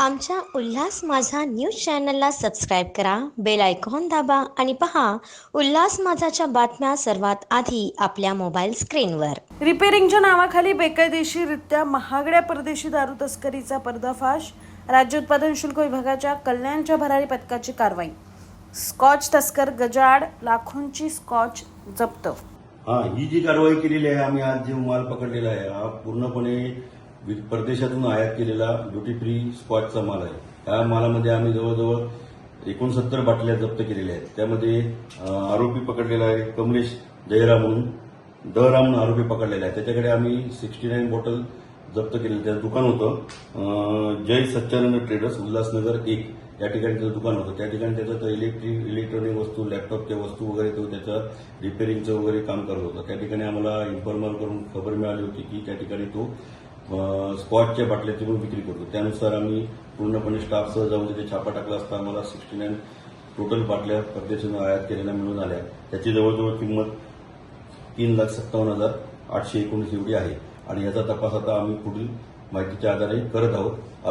आमच्या उल्हास माझा न्यूज चॅनलला सबस्क्राईब करा बेल आयकॉन दाबा आणि पहा उल्हास माझाच्या बातम्या सर्वात आधी आपल्या मोबाईल स्क्रीनवर. रिपेअरिंगच्या नावाखाली बेकायदेशीररित्या महागड्या परदेशी दारू तस्करीचा पर्दाफाश राज्य उत्पादन शुल्क विभागाच्या कल्याणच्या भरारी पथकाची कारवाई. स्कॉच तस्कर गजाड लाखोंची स्कॉच जप्त. हा ही जी कारवाई केलेली आहे आम्ही आज जे माल पकडलेला आहे हा पूर्णपणे परदेशातून आयात केलेला ड्युटी फ्री स्कॉचचा माल आहे. त्या मालामध्ये आम्ही जवळजवळ एकोणसत्तर बाटल्या जप्त केलेल्या आहेत. त्यामध्ये आरोपी पकडलेला आहे कमलेश जयराम म्हणून. दहराम म्हणून आरोपी पकडलेला आहे. त्याच्याकडे आम्ही सिक्स्टी नाईन बॉटल जप्त केलेलं त्याचं दुकान होतं. जय सच्चानंद ट्रेडर्स उल्हासनगर एक. या ठिकाणी त्याचं दुकान होतं. त्या ठिकाणी त्याचं इलेक्ट्रिक इलेक्ट्रॉनिक वस्तू लॅपटॉपच्या वस्तू वगैरे तो त्याचं रिपेरिंगचं वगैरे काम करत होता. त्या ठिकाणी आम्हाला इन्फॉर्मर करून खबर मिळाली होती की त्या ठिकाणी तो अं, स्कॉचच्या बाटल्याची पण विक्री करतो. त्यानुसार आम्ही पूर्णपणे स्टाफसह जाऊन तिथे छापा टाकला असता. आम्हाला सिक्स्टी नाईन टोटल बाटल्या परदेशातून आयात केलेल्या मिळून आल्या त्याची जवळजवळ किंमत तीन लाख सत्तावन्न हजार आठशे एकोणीस एवढी आहे. आणि याचा तपास आता आम्ही पुढील माहितीच्या आधारे करत आहोत.